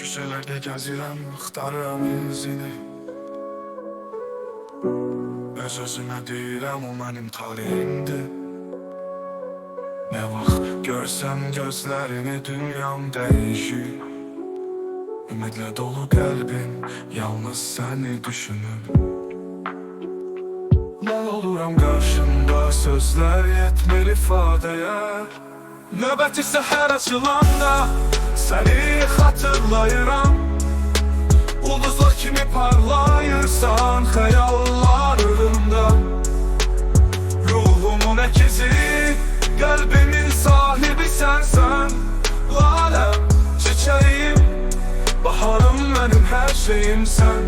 Küçələrdə gəzirəm, axtarıram izini Öz-özümə deyirəm, o mənim taleyimdir Nə vaxt görsəm gözlərini dünyam dəyişir. Ümidlə dolu qəlbim yalnız səni düşünür. Mən oluram qarşında sözlər yetmir ifadəyə. Növbəti səhər açılanda səni xatırlayıram Ulduzlar kimi parlayırsan xəyallarımda Ruhumun əkizi, qəlbimin sahibi sənsən Laləm, çiçəyim, baharım mənim hər şeyimsən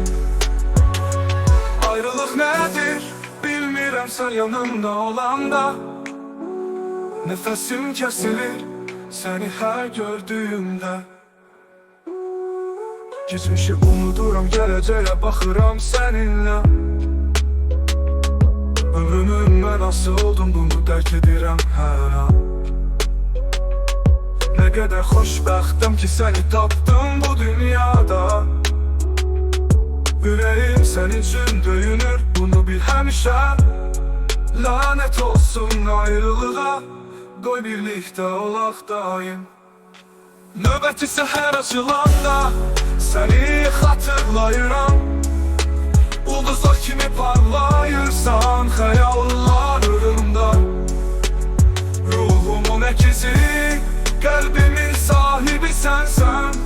Ayrılıq nədir, bilmirəm sən yanımda olanda Nəfəsim kəsilir, səni hər gördüyümdə Geçmişi unuduram, gələcəyə baxıram səninlə Ömrümün mənası oldum, bunu dərk edirəm hər an Nə qədər xoşbəxtəm ki, səni tapdım bu dünyada. Ürəyim sənin üçün döyünür, bunu bil həmişə Lanet olsun ayrılığa Qoy birlikdə olaq daim Növbəti səhər açılanda Səni xatırlayıram Ulduzlar kimi parlayırsan xəyallarımda Ruhumun əkizi Qəlbimin sahibi sənsən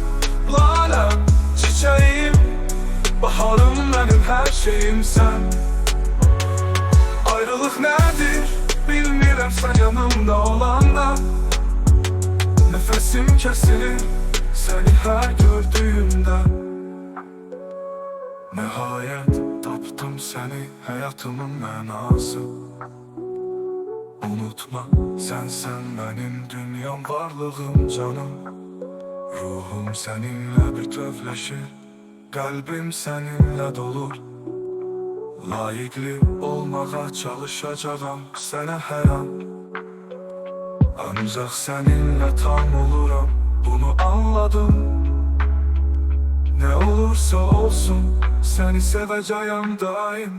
Laləm, çiçəyim Baharım mənim hər şeyimsən Ayrılıq nədir bilmirəm sən yanımda olanda Nəfəsim kəsilir səni hər gördüyümdə Nəhayət tapdım səni həyatımın mənası Unutma sənsən mənim dünyam varlığım canım. Ruhum səninlə bütövləşir Qəlbim səninlə dolur. Layiqli olmağa çalışacağam sənə hər an. Ancaq səninlə tam oluram bunu anladım. Ne olursa olsun səni sevəcəyəm daim